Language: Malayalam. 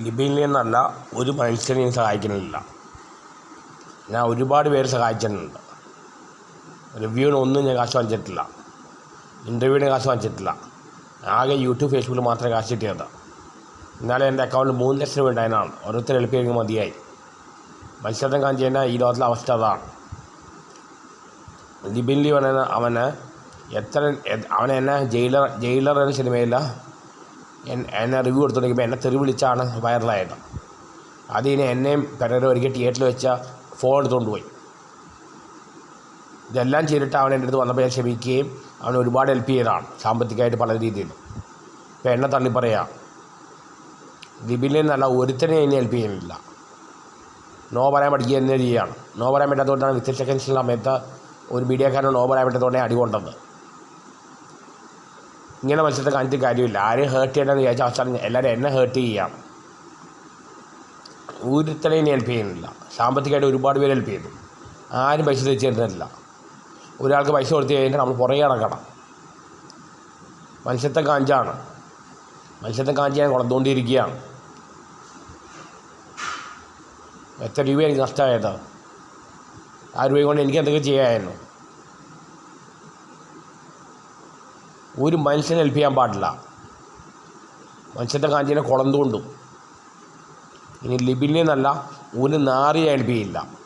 ലിബിയിൽ നിന്നല്ല ഒരു മനുഷ്യനെയും സഹായിക്കുന്നില്ല. ഞാൻ ഒരുപാട് പേര് സഹായിച്ചിട്ടുണ്ട്. റിവ്യൂവിന് ഒന്നും ഞാൻ കാശ് വാങ്ങിച്ചിട്ടില്ല. ഇന്റർവ്യൂവിന് കാശ് വാങ്ങിച്ചിട്ടില്ല. ആകെ യൂട്യൂബ് ഫേസ്ബുക്കിൽ മാത്രമേ കാശ് കിട്ടിയത്. എന്നാലും എന്റെ അക്കൗണ്ടിൽ മൂന്ന് ലക്ഷം രൂപ ഉണ്ടായതാണ്. ഓരോരുത്തർ എളുപ്പമെങ്കിൽ മതിയായി. മത്സരം കാണിച്ചതിന്റെ ഈ ലോകത്തിലെ അവസ്ഥ അതാണ്. ലിബിൻ ലി പറയുന്ന അവന് എത്ര അവനെന്നെ ജയിലർ ജയിലർ എന്ന സിനിമയിൽ എൻ- എന്നെ റിവ്യൂ എടുത്തുകൊണ്ടിരിക്കുമ്പോൾ എന്നെ തെറി വിളിച്ചാണ് വൈറലായത്. അതിന് എന്നെയും പെരേരെ ഒരിക്കൽ തിയേറ്ററിൽ വെച്ച ഫോൺ എടുത്തുകൊണ്ട് പോയി. ഇതെല്ലാം ചെയ്തിട്ട് അവൻ എന്റെ അടുത്ത് വന്നപ്പോൾ ഞാൻ ക്ഷമിക്കുകയും അവൻ ഒരുപാട് ഹെൽപ്പ് ചെയ്തതാണ് സാമ്പത്തികമായിട്ട് പല രീതിയിൽ ഇപ്പം എന്നെ തള്ളി പറയാം ലിബിലെന്നല്ല ഒരുത്തനെ എന്നെ ഹെൽപ്പ് ചെയ്യുന്നില്ല. നോ പറയാൻ പഠിക്കുക തന്നെ ചെയ്യുകയാണ് നോ പറയാൻ പറ്റാത്തതുകൊണ്ടാണ് വിത്ത് സെക്കൻഡ്സിൽ സമയത്ത് ഒരു മീഡിയക്കാരൻ നോ പറയാൻ പറ്റാത്തതുകൊണ്ടാണ് അടി കൊണ്ടത് ഇങ്ങനെ മത്സരത്തെ കാണിച്ചിട്ട് കാര്യമില്ല. ആരെയും ഹേർട്ട് ചെയ്യണമെന്ന് വിചാരിച്ച അവസാനം എല്ലാവരും എന്നെ ഹേർട്ട് ചെയ്യാം. ഒരുത്തനെയും ഹെൽപ്പ് ചെയ്യുന്നില്ല. സാമ്പത്തികമായിട്ട് ഒരുപാട് പേര് ഹെൽപ്പ് ചെയ്തു. ആരും പൈസ തിരിച്ചു തരുന്നില്ല. ഒരാൾക്ക് പൈസ കൊടുത്തു കഴിഞ്ഞാൽ നമ്മൾ പുറകെ നടക്കണം. മത്സ്യത്തെ കാഞ്ചാണ് മത്സ്യത്തെ കാഞ്ച് ഞാൻ കൊണ്ടുകൊണ്ടിരിക്കുകയാണ് എത്ര രൂപ എനിക്ക് നഷ്ടമായത്? ആ രൂപ കൊണ്ട് എനിക്ക് എന്തൊക്കെ ചെയ്യാമായിരുന്നു ഒരു മനുഷ്യനെ ഹെൽപ്പ് ചെയ്യാൻ പാടില്ല. മനുഷ്യന്റെ കാഞ്ചിനെ കുളന്തുകൊണ്ടും. ഇനി ലിബിനെ എന്നല്ല ഒരു നാറിയെ ഹെൽപ്പ്